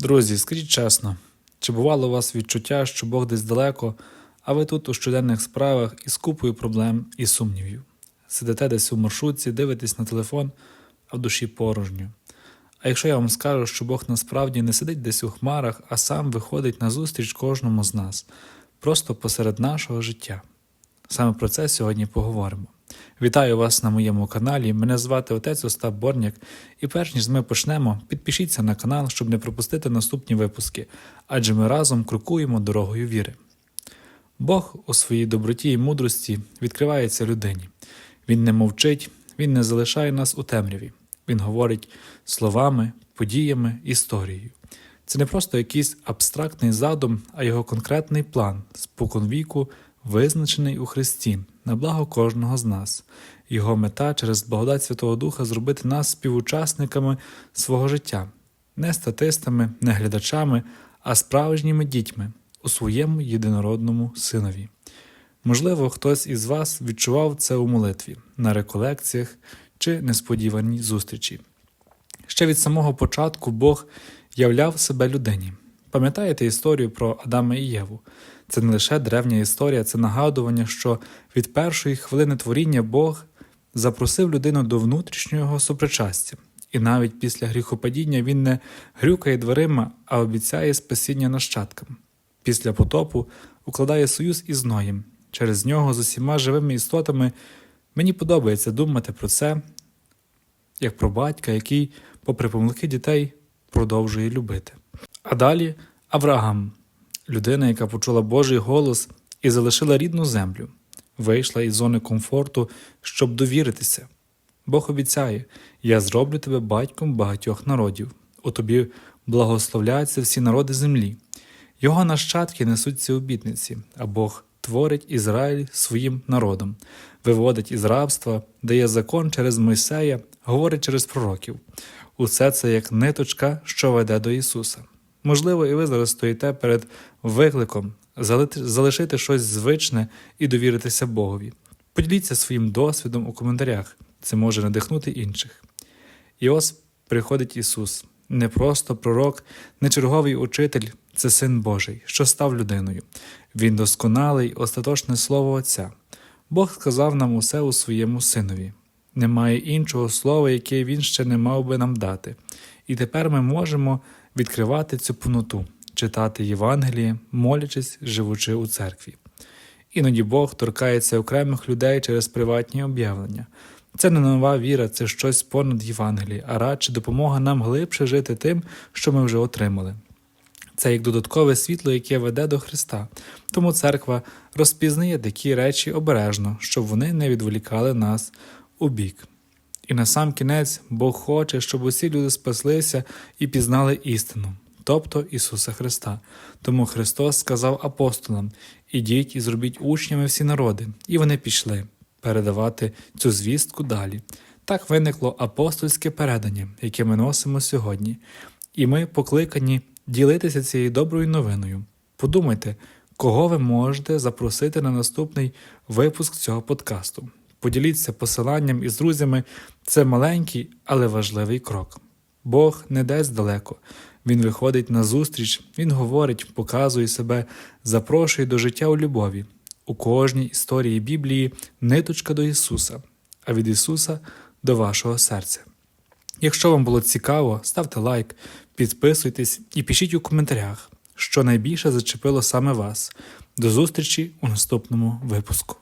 Друзі, скажіть чесно, чи бувало у вас відчуття, що Бог десь далеко, а ви тут у щоденних справах із купою проблем і сумнівів? Сидите десь у маршрутці, дивитесь на телефон, а в душі порожньо. А якщо я вам скажу, що Бог насправді не сидить десь у хмарах, а сам виходить на зустріч кожному з нас, просто посеред нашого життя. Саме про це сьогодні поговоримо. Вітаю вас на моєму каналі. Мене звати отець Остап Борняк. І перш ніж ми почнемо, підпишіться на канал, щоб не пропустити наступні випуски, адже ми разом крокуємо дорогою віри. Бог у своїй доброті і мудрості відкривається людині. Він не мовчить, він не залишає нас у темряві. Він говорить словами, подіями, історією. Це не просто якийсь абстрактний задум, а його конкретний план, споконвіку, визначений у Христі, на благо кожного з нас. Його мета через благодать Святого Духа зробити нас співучасниками свого життя, не статистами, не глядачами, а справжніми дітьми у своєму єдинородному синові. Можливо, хтось із вас відчував це у молитві, на реколекціях чи несподіваній зустрічі. Ще від самого початку Бог являв себе людині. Пам'ятаєте історію про Адама і Єву? Це не лише древня історія, це нагадування, що від першої хвилини творіння Бог запросив людину до внутрішнього сопричастя, і навіть після гріхопадіння він не грюкає дверима, а обіцяє спасіння нащадкам. Після потопу укладає союз із Ноєм. Через нього з усіма живими істотами мені подобається думати про це, як про батька, який, попри помилки дітей, продовжує любити. А далі Авраам, людина, яка почула Божий голос і залишила рідну землю, вийшла із зони комфорту, щоб довіритися. Бог обіцяє: Я зроблю тебе батьком багатьох народів, у тобі благословляються всі народи землі. Його нащадки несуть ці обітниці, а Бог творить Ізраїль своїм народом, виводить із рабства, дає закон через Мойсея, говорить через пророків. Усе це як ниточка, що веде до Ісуса. Можливо, і ви зараз стоїте перед викликом залишити щось звичне і довіритися Богові. Поділіться своїм досвідом у коментарях, це може надихнути інших. І ось приходить Ісус, не просто пророк, не черговий учитель, це Син Божий, що став людиною. Він досконалий, остаточне Слово Отця. Бог сказав нам усе у своєму Синові. Немає іншого слова, яке Він ще не мав би нам дати. І тепер ми можемо відкривати цю повноту, читати Євангеліє, молячись, живучи у церкві. Іноді Бог торкається окремих людей через приватні об'явлення. Це не нова віра, це щось понад Євангеліє, а радше допомога нам глибше жити тим, що ми вже отримали. Це як додаткове світло, яке веде до Христа. Тому церква розпізнає такі речі обережно, щоб вони не відволікали нас у бік. І на сам кінець Бог хоче, щоб усі люди спаслися і пізнали істину, тобто Ісуса Христа. Тому Христос сказав апостолам: Ідіть і зробіть учнями всі народи, і вони пішли передавати цю звістку далі. Так виникло апостольське передання, яке ми носимо сьогодні, і ми покликані ділитися цією доброю новиною. Подумайте, кого ви можете запросити на наступний випуск цього подкасту. Поділіться посиланням із друзями, це маленький, але важливий крок. Бог не десь далеко, Він виходить на зустріч, Він говорить, показує себе, запрошує до життя у любові. У кожній історії Біблії ниточка до Ісуса, а від Ісуса до вашого серця. Якщо вам було цікаво, ставте лайк, підписуйтесь і пишіть у коментарях, що найбільше зачепило саме вас. До зустрічі у наступному випуску.